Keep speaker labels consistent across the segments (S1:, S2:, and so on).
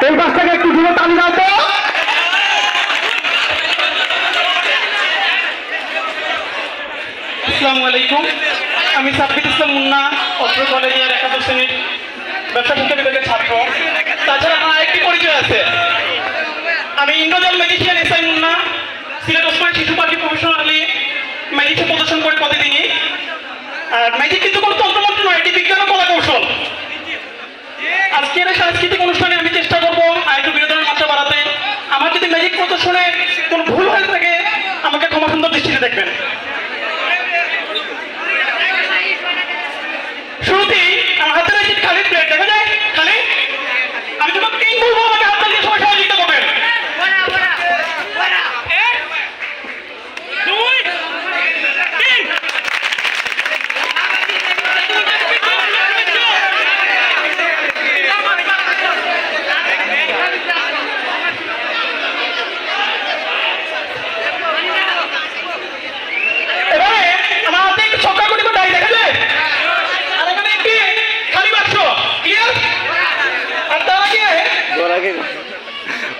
S1: তেল গাছটাকে একটু দূরে টানি দাও তো।
S2: আমি সাব্বির ইসলাম মুন্না, অত্র কলেজের একাদশ শ্রেণির ব্যবসা শিক্ষা বিভাগের ছাত্র। তাছাড়া আমার আরেকটি পরিচয় আছে। আমি ইন্দ্রজাল ম্যাজিশিয়ান এসআই মুন্না, সিলেট ওসমান শিশু পার্টি প্রফেশনালি ম্যাজিককে প্রদর্শন করে পদে প্রতিদিনই। আর ম্যাজিক কিন্তু করতে অন্তমাত্র নয়, এটি বিজ্ঞান ও কলা কৌশল আজকের সাংস্কৃতিক অনুষ্ঠান শুনে কোন ভুল হয়ে থাকে আমাকে ক্ষমা সুন্দর দৃষ্টিতে দেখবেন।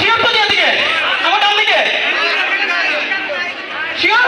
S2: শিওর তো দিকে আমার ডান দিকে। শিওর